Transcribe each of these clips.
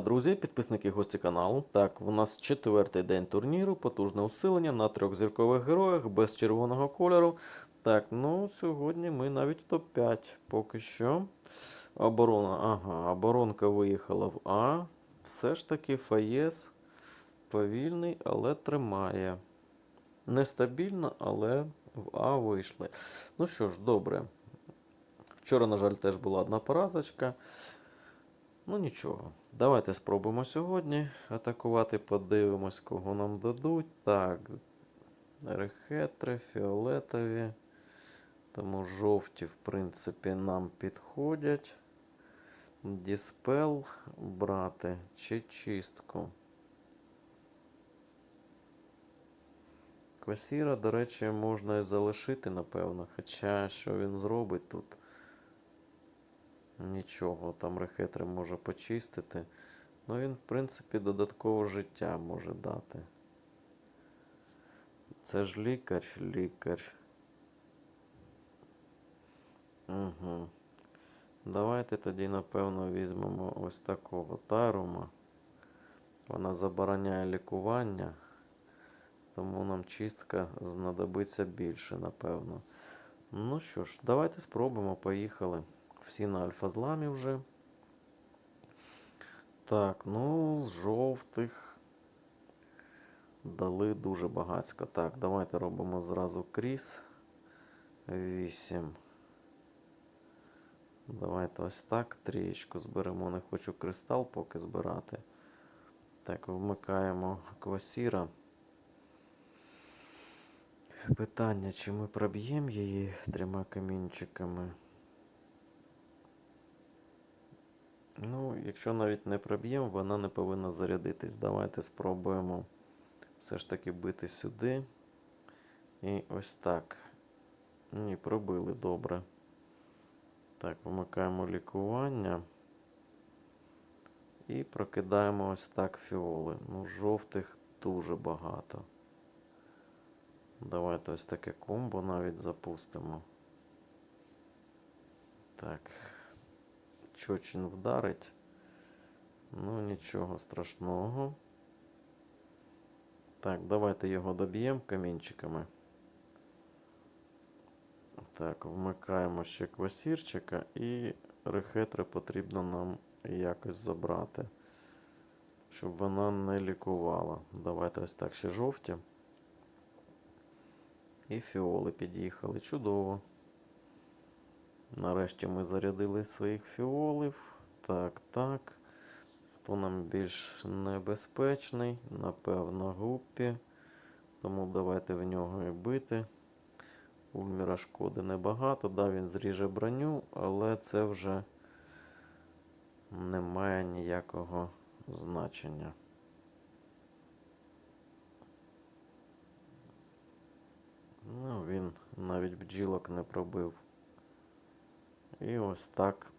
друзі, підписники гості каналу. Так, у нас четвертий день турніру, потужне усилення на трьох зіркових героях без червоного кольору. Так, ну сьогодні ми навіть в топ-5 поки що. Оборона, ага, оборонка виїхала в А. Все ж таки Фаєс повільний, але тримає. Нестабільно, але в А вийшли. Ну що ж, добре. Вчора, на жаль, теж була одна поразочка. Ну нічого. Давайте спробуємо сьогодні атакувати. Подивимось, кого нам дадуть. Так. Рехетри, фіолетові. Тому жовті, в принципі, нам підходять. Діспел брати чи чистку. Квасіра, до речі, можна і залишити, напевно. Хоча що він зробить тут? Нічого, там рехетри може почистити. Ну він, в принципі, додаткове життя може дати. Це ж лікар, лікар. Угу. Давайте тоді, напевно, візьмемо ось такого тарума. Вона забороняє лікування. Тому нам чистка знадобиться більше, напевно. Ну що ж, давайте спробуємо, поїхали. Всі на альфа-зламі вже. Так, ну, з жовтих дали дуже багацько. Так, давайте робимо зразу кріс. 8. Давайте ось так. Трієчку зберемо. Не хочу кристал поки збирати. Так, вмикаємо квасіра. Питання, чи ми проб'ємо її трьома камінчиками? Ну, якщо навіть не проб'ємо, вона не повинна зарядитись. Давайте спробуємо все ж таки бити сюди. І ось так. Ні, пробили добре. Так, вмикаємо лікування. І прокидаємо ось так фіоли. Ну, жовтих дуже багато. Давайте ось таке комбо навіть запустимо. Так. Чочин вдарить. Ну, нічого страшного. Так, давайте його доб'ємо камінчиками. Так, вмикаємо ще квасірчика і рехетри потрібно нам якось забрати, щоб вона не лікувала. Давайте ось так ще жовті. І фіоли під'їхали. Чудово. Нарешті ми зарядили своїх фіолів. Так, так. Хто нам більш небезпечний? Напевно, гуппі. Тому давайте в нього і бити. Ульміра шкоди небагато. Да, він зріже броню, але це вже не має ніякого значення. Ну, він навіть бджілок не пробив. І ось так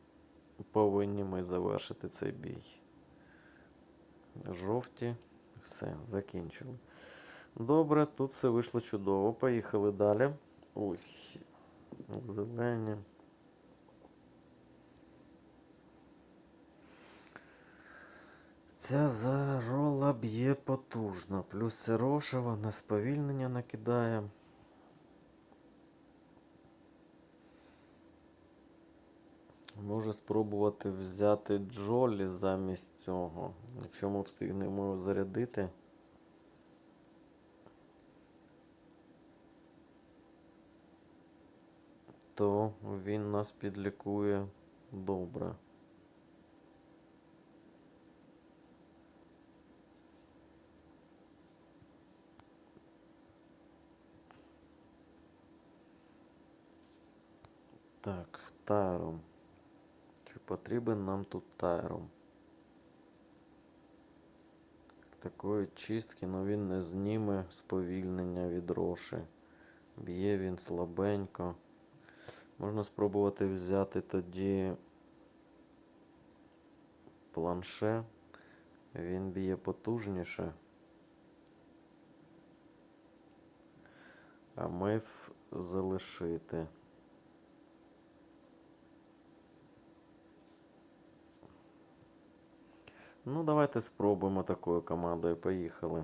повинні ми завершити цей бій. Жовті, все, закінчили. Добре, тут все вийшло чудово. Поїхали далі. Ой, зелені. Ця зарола б'є потужно. Плюс це рошева на сповільнення накидає. Може спробувати взяти Джолі замість цього. Якщо ми встигнемо його зарядити. То він нас підлікує добре. Так, Тайром. Потрібен нам тут тайром? Такої чистки, але він не зніме сповільнення від роші. Б'є він слабенько. Можна спробувати взяти тоді планше. Він б'є потужніше. А мейф залишити. Ну, давайте спробуємо такою командою. Поїхали.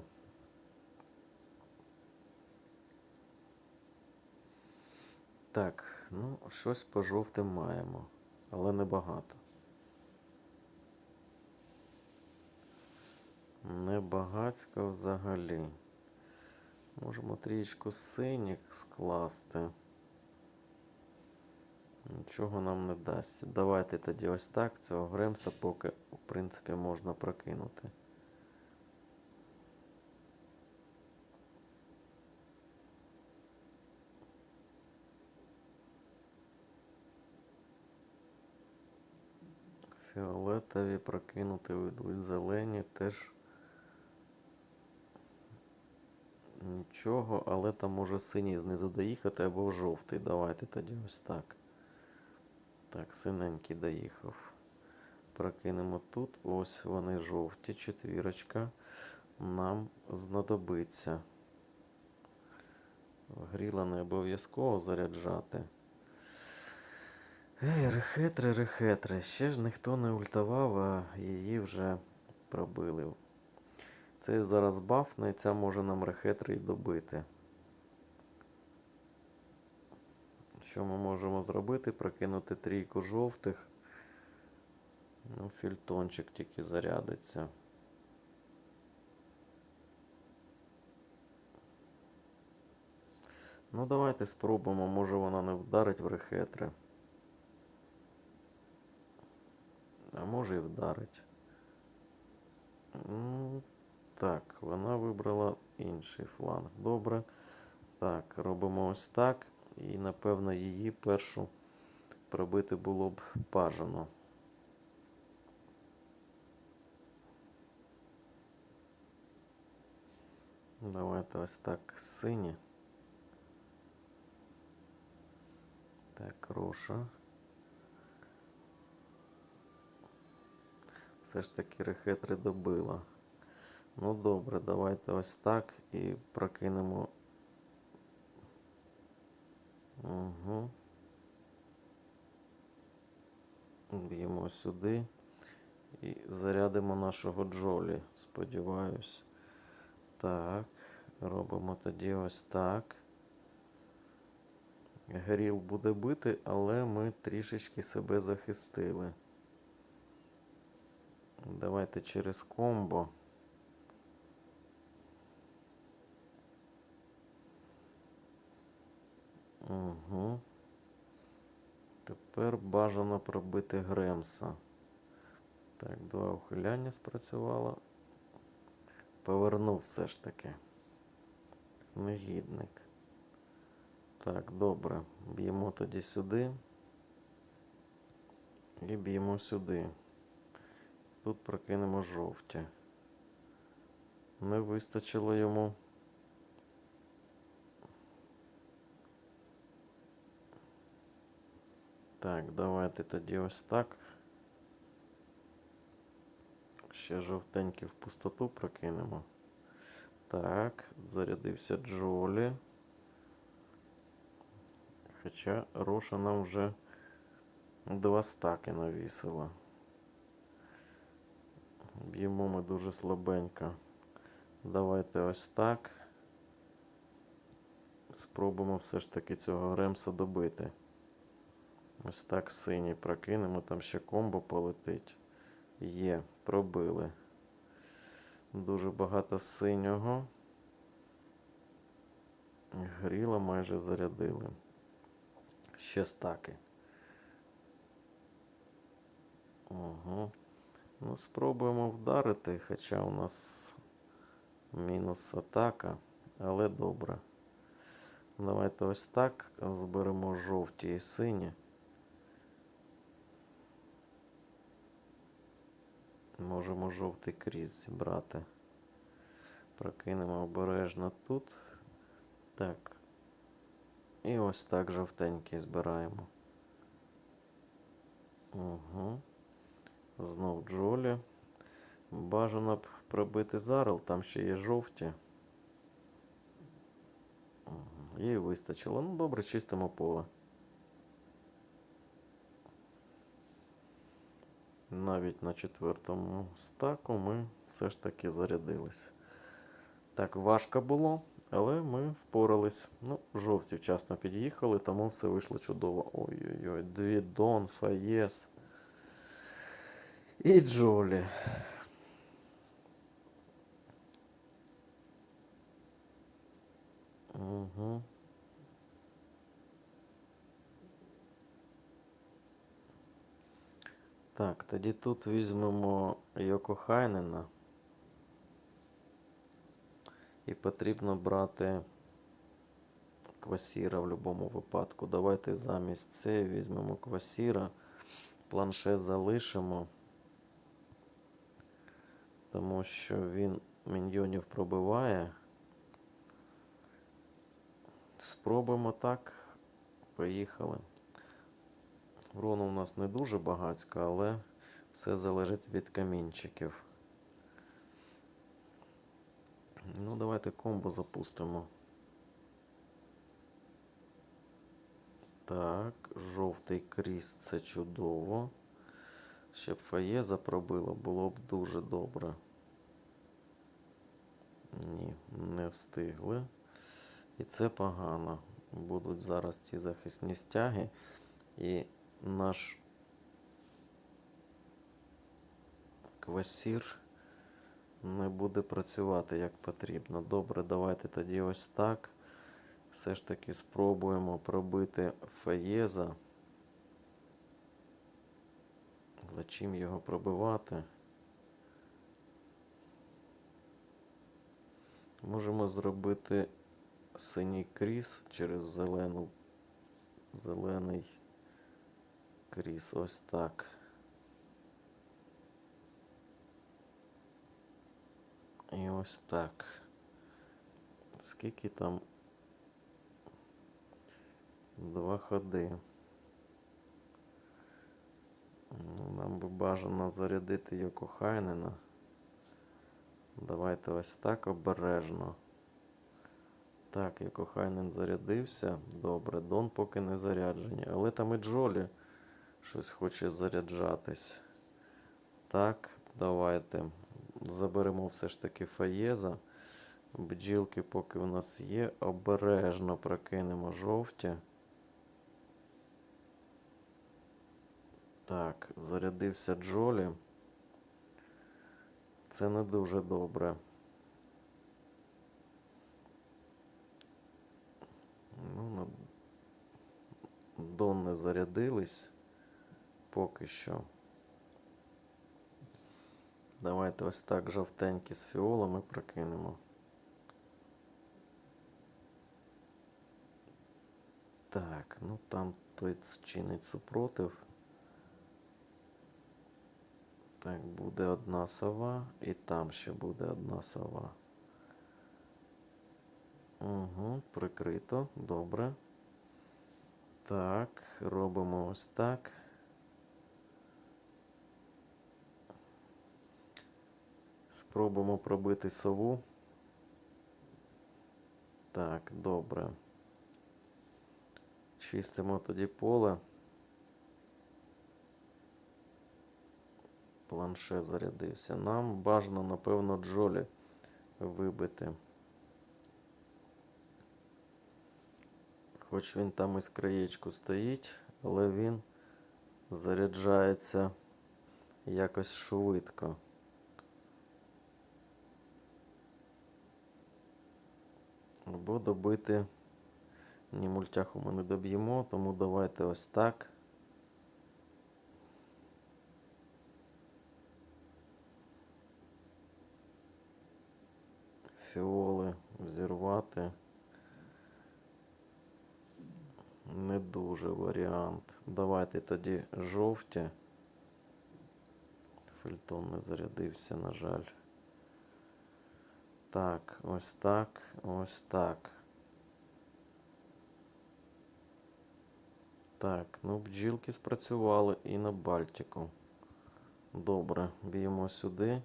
Так, ну, щось по жовтим маємо, але небагато. Небагацько взагалі. Можемо трішку синіх скласти. Нічого нам не дасть. Давайте тоді ось так. Цього гремса поки, в принципі, можна прокинути. Фіолетові прокинути йдуть зелені теж нічого, але там може синій знизу доїхати або жовтий. Давайте тоді ось так. Так, синенький доїхав. Прокинемо тут. Ось вони жовті, четвірочка. Нам знадобиться. Гріла не обов'язково заряджати. Ей, рехетри, рехетри. Ще ж ніхто не ультавав, а її вже пробили. Цей зараз бафне, ця може нам рехетри і добити. Що ми можемо зробити? Прокинути трійку жовтих. Ну, фільтончик тільки зарядиться. Ну, давайте спробуємо, може вона не вдарить в рехетри. А може і вдарить. Ну, так, вона вибрала інший фланг. Добре. Так, робимо ось так. І, напевно, її першу пробити було б бажано. Давайте ось так сині. Так, роша. Все ж таки рехетри добила. Ну добре, давайте ось так і прокинемо. Угу. Б'ємо сюди і зарядимо нашого Джолі, сподіваюсь. Так, робимо тоді ось так. Гріл буде бити, але ми трішечки себе захистили. Давайте через комбо. Угу. Тепер бажано пробити Гремса. Так, два ухиляння спрацювало. Повернув все ж таки. Негідник. Так, добре. Б'ємо тоді сюди. І б'ємо сюди. Тут прокинемо жовті. Не вистачило йому. Так, давайте тоді ось так. Ще жовтенькі в пустоту прокинемо. Так, зарядився Джолі. Хоча Роша нам вже два стаки навісила. Б'ємо ми дуже слабенько. Давайте ось так. Спробуємо все ж таки цього ремса добити. Ось так синій прокинемо, там ще комбо полетить. Є, пробили. Дуже багато синього. Гріла майже зарядили. Ще стаки. Угу. Ну, спробуємо вдарити, хоча у нас мінус атака, але добре. Давайте ось так зберемо жовті і сині. Можемо жовтий крізь зібрати. Прокинемо обережно тут. Так. І ось так жовтенький збираємо. Угу. Знов Джолі. Бажано б пробити зарел, там ще є жовті. Їй вистачило. Ну добре, чистимо поле. Навіть на четвертому стаку ми все ж таки зарядились. Так, важко було, але ми впорались. Ну, жовті вчасно під'їхали, тому все вийшло чудово. Ой-ой-ой, дві Дон, Фаєс. І Джолі. Угу. Так, тоді тут візьмемо Йоко Хайнена. І потрібно брати квасіра в будь-якому випадку. Давайте замість це візьмемо квасіра. Планшет залишимо. Тому що він міньйонів пробиває. Спробуємо так. Поїхали. Врону у нас не дуже багацька, але все залежить від камінчиків. Ну, давайте комбо запустимо. Так, жовтий кріс це чудово. Щоб фаєза пробило, було б дуже добре. Ні, не встигли. І це погано. Будуть зараз ці захисні стяги. І наш квасір не буде працювати як потрібно. Добре, давайте тоді ось так. Все ж таки спробуємо пробити фаєза. Але чим його пробивати? Можемо зробити синій кріс через зелену, зелений кріс. Ось так. І ось так. Скільки там? Два ходи. Ну, Нам би бажано зарядити Йоко Хайнена. Давайте ось так обережно. Так, Йоко Хайнен зарядився. Добре, Дон поки не заряджені. Але там і Джолі щось хоче заряджатись. Так, давайте. Заберемо все ж таки фаєза. Бджілки, поки у нас є. Обережно прокинемо жовті. Так, зарядився Джолі. Це не дуже добре. Ну, на... Дон зарядились поки що. Давайте ось так жовтенькі з фіолами прокинемо. Так, ну там той чинить супротив. Так, буде одна сова і там ще буде одна сова. Угу, прикрито, добре. Так, робимо ось так. Спробуємо пробити сову. Так, добре. Чистимо тоді поле. Планшет зарядився. Нам бажано, напевно, Джолі вибити. Хоч він там із краєчку стоїть, але він заряджається якось швидко. Або добити. Ні, мультяху ми не доб'ємо, тому давайте ось так. Фіоли взірвати. Не дуже варіант. Давайте тоді жовті. Фельтон не зарядився, на жаль. Так, ось так, ось так. Так, ну бджілки спрацювали і на Бальтику. Добре, б'ємо сюди.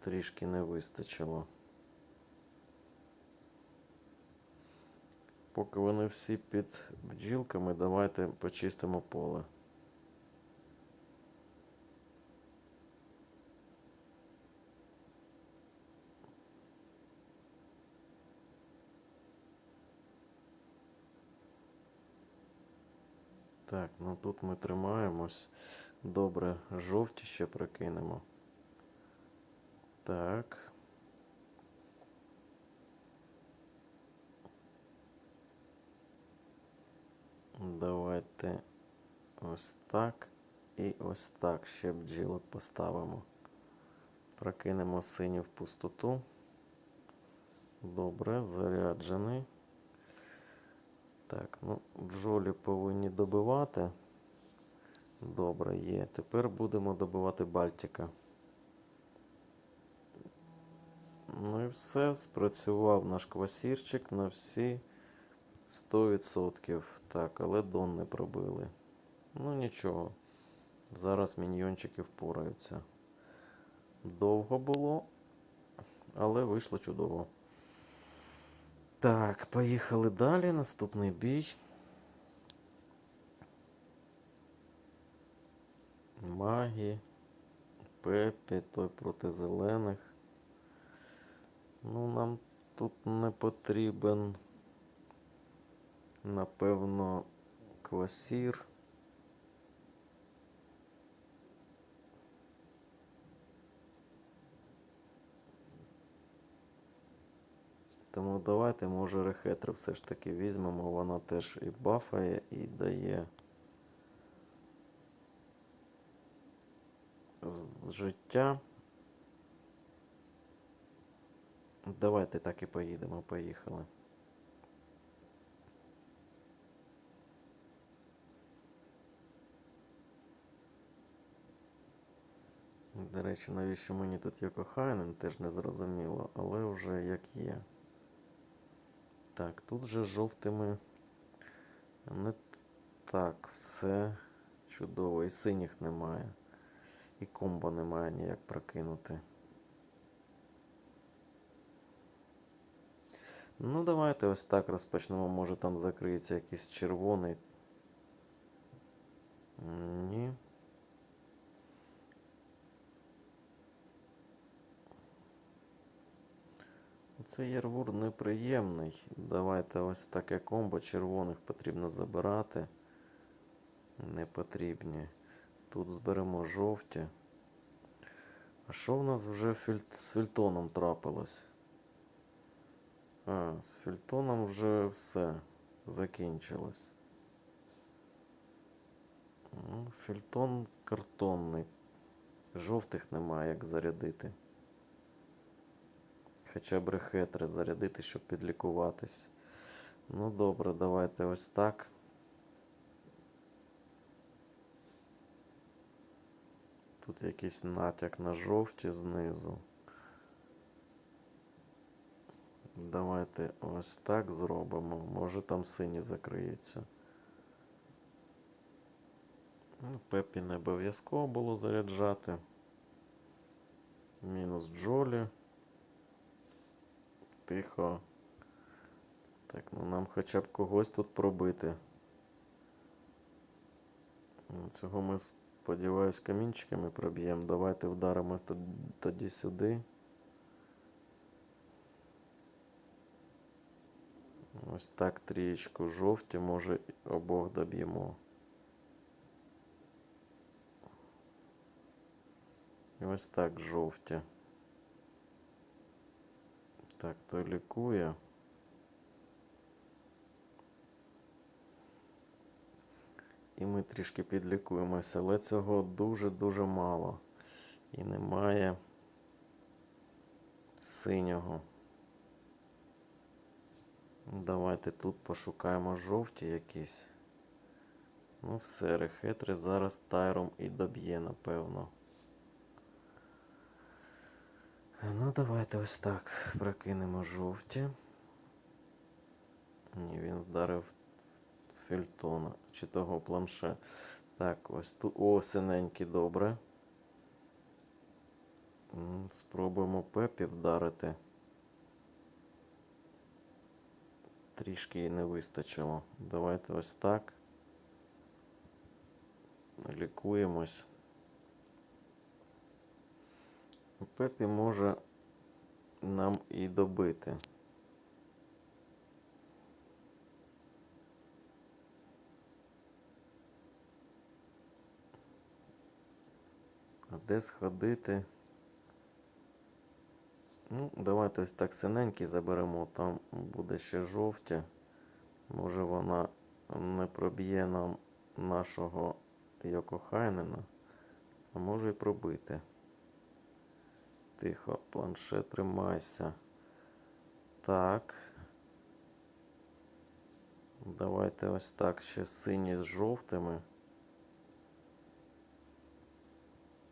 Трішки не вистачило. Поки вони всі під бджілками, давайте почистимо поле. Так, ну тут ми тримаємось. Добре, жовті ще прикинемо. Так. Давайте ось так і ось так. Ще бджілок поставимо. Прокинемо синю в пустоту. Добре, заряджений. Так, ну, бджолі повинні добивати. Добре, є. Тепер будемо добивати Бальтика. Ну і все, спрацював наш квасірчик на всі 100%. Так, але дон не пробили. Ну нічого. Зараз міньйончики впораються. Довго було, але вийшло чудово. Так, поїхали далі. Наступний бій. Магі, Пепі, той проти зелених. Ну, нам тут не потрібен, напевно, квасір. Тому давайте, може, рехетри все ж таки візьмемо. Вона теж і бафає, і дає життя. Давайте так і поїдемо. Поїхали. До речі, навіщо мені тут Йокохайнен, теж не зрозуміло, але вже як є. Так, тут же жовтими не так, все чудово. І синіх немає. І комбо немає ніяк прокинути. Ну, давайте ось так розпочнемо. Може там закриється якийсь червоний. Ні. Цей ярвур неприємний. Давайте ось таке комбо червоних потрібно забирати. Не потрібні. Тут зберемо жовті. А що в нас вже з фільтоном трапилось? А, з фільтоном вже все закінчилось. Ну, Фільтон картонний. Жовтих немає як зарядити. Хоча б рехетри зарядити, щоб підлікуватись. Ну добре, давайте ось так. Тут якийсь натяк на жовті знизу. Давайте ось так зробимо. Може там сині закриється. Ну, Пепі не обов'язково було заряджати. Мінус Джолі. Тихо. Так, ну нам хоча б когось тут пробити. Ну, Цього ми, сподіваюсь, камінчиками проб'ємо. Давайте вдаримо тоді сюди. Ось так трієчку жовті, може обох доб'ємо. І ось так жовті. Так, то лікує. І ми трішки підлікуємося, але цього дуже-дуже мало. І немає синього. Давайте тут пошукаємо жовті якісь. Ну, все, рехетри зараз тайром і доб'є, напевно. Ну, давайте ось так прокинемо жовті. Ні, він вдарив фельтона чи того планше. Так, ось тут. О, добре. Спробуємо пепі вдарити. Трішки їй не вистачило. Давайте ось так. Лікуємось. Пепі може нам і добити. А де сходити? Ну, Давайте ось так синенький заберемо, там буде ще жовті. Може вона не проб'є нам нашого Йокохайнена, а може і пробити. Тихо, планшет, тримайся. Так. Давайте ось так ще сині з жовтими.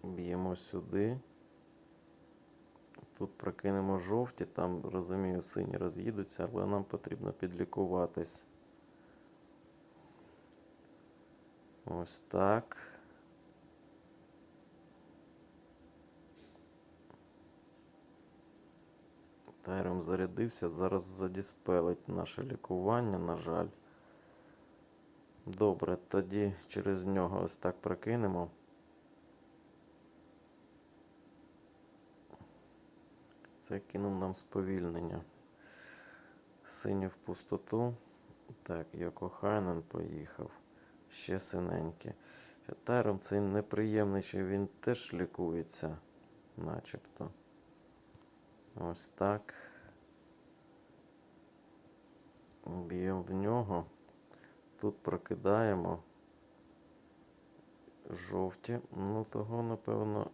Б'ємо сюди. Тут прокинемо жовті, там, розумію, сині роз'їдуться, але нам потрібно підлікуватись. Ось так. Тайром зарядився, зараз задіспелить наше лікування, на жаль. Добре, тоді через нього ось так прокинемо. Це кинув нам сповільнення. Синю в пустоту. Так, Йокохайнен поїхав. Ще синеньке. Тайром цей неприємний, що він теж лікується, начебто. Ось так. Б'ємо в нього. Тут прокидаємо. Жовті. Ну, того, напевно,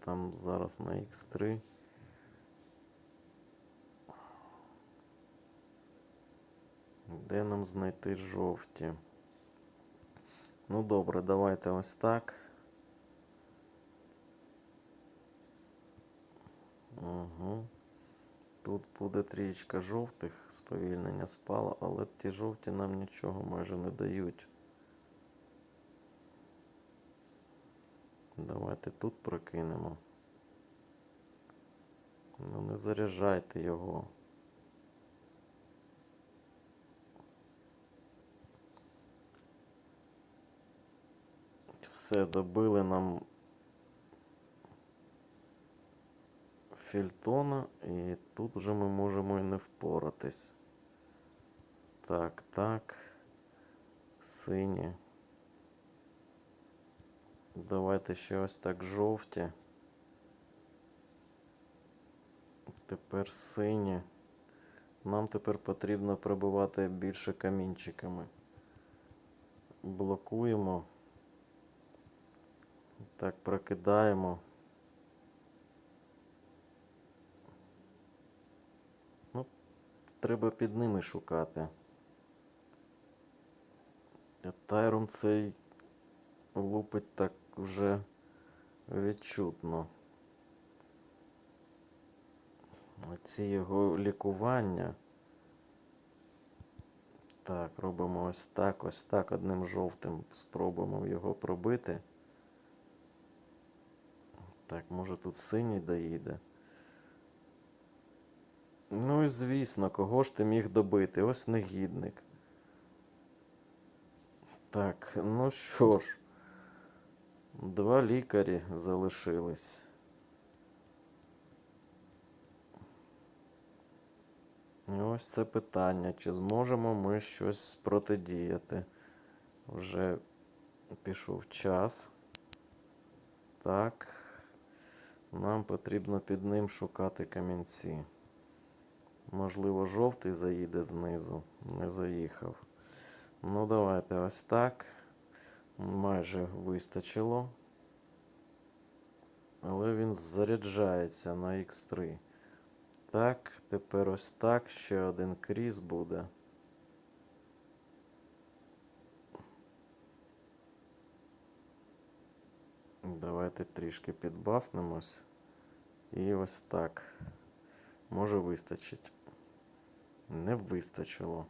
там зараз на Х3. Де нам знайти жовті? Ну добре, давайте ось так. Угу. Тут буде трієчка жовтих, сповільнення спало, але ті жовті нам нічого майже не дають. Давайте тут прокинемо. Ну не заряджайте його. Все, добили нам Фільтона, і тут вже ми можемо і не впоратись. Так, так. Сині. Давайте ще ось так жовті. Тепер сині. Нам тепер потрібно прибивати більше камінчиками. Блокуємо. Так, прокидаємо. Треба під ними шукати. А Тайрон цей лупить так вже відчутно. Ці його лікування. Так, робимо ось так, ось так, одним жовтим спробуємо його пробити. Так, може тут синій доїде. Ну і звісно, кого ж ти міг добити? Ось негідник. Так, ну що ж, два лікарі залишились. І ось це питання, чи зможемо ми щось протидіяти. Вже пішов час. Так. Нам потрібно під ним шукати камінці. Можливо, жовтий заїде знизу. Не заїхав. Ну, давайте ось так. Майже вистачило. Але він заряджається на Х3. Так, тепер ось так. Ще один кріс буде. Давайте трішки підбафнемось. І ось так. Може вистачить. Не вистачило.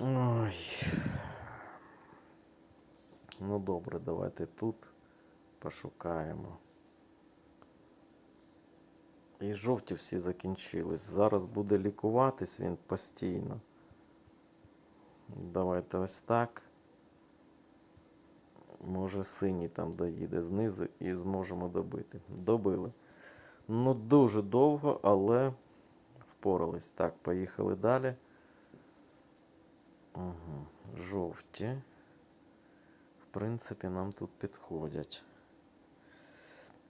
Ой. Ну добре, давайте тут пошукаємо. І жовті всі закінчились. Зараз буде лікуватись він постійно. Давайте ось так. Може синій там доїде знизу і зможемо добити. Добили. Ну, дуже довго, але впорались. Так, поїхали далі. Угу. Жовті. принципі, нам тут підходять.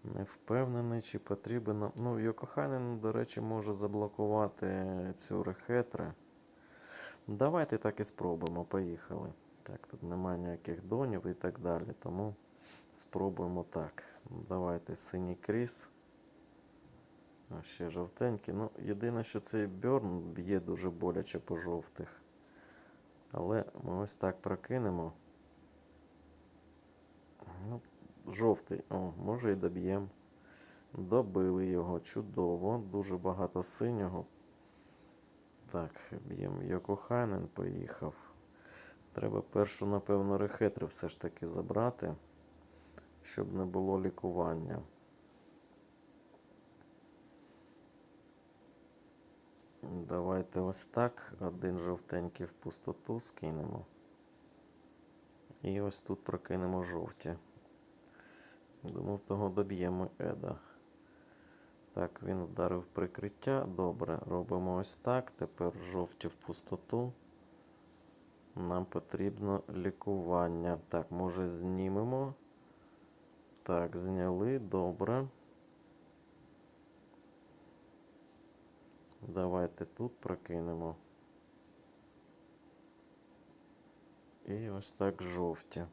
Не впевнений, чи потрібен. нам- Ну, Йокохайнен, до речі, може заблокувати цю рехетри. Давайте так і спробуємо. Поїхали. Так, тут немає ніяких донів і так далі. Тому спробуємо так. Давайте синій кріс. Ще жовтенький. Ну, єдине, що цей бьорн б'є дуже боляче по жовтих. Але ми ось так прокинемо. Ну, жовтий. О, може і доб'ємо. Добили його. Чудово. Дуже багато синього. Так, б'ємо Йокохайнен, поїхав. Треба першу, напевно, рехетри все ж таки забрати, щоб не було лікування. Давайте ось так. Один жовтенький в пустоту скинемо. І ось тут прокинемо жовті. Думав, того доб'ємо Еда. Так, він вдарив прикриття. Добре, робимо ось так. Тепер жовті в пустоту. Нам потрібно лікування. Так, може знімемо. Так, зняли. Добре. Давайте тут прокинемо. І ось так жовті.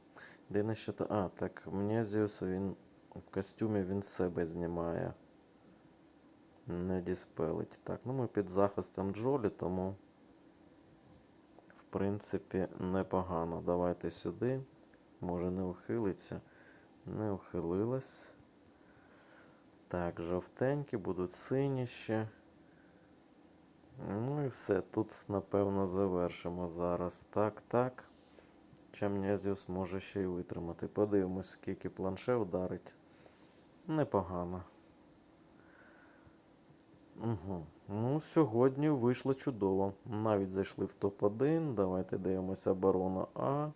Єдине, що то. А, так, мені Мнезіус він в костюмі він себе знімає. Не діспелить. Так, ну ми під захистом Джолі, тому в принципі непогано. Давайте сюди. Може не ухилиться. Не ухилилась. Так, жовтенькі, будуть сині ще. Ну і все. Тут, напевно, завершимо зараз. Так, так. Чамнязіус може ще й витримати. Подивимось, скільки планше вдарить. Непогано. Угу. Ну, сьогодні вийшло чудово. Навіть зайшли в топ-1. Давайте дивимося оборона А.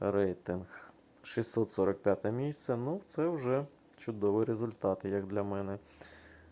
Рейтинг 645 місце. Ну, це вже чудовий результат, як для мене.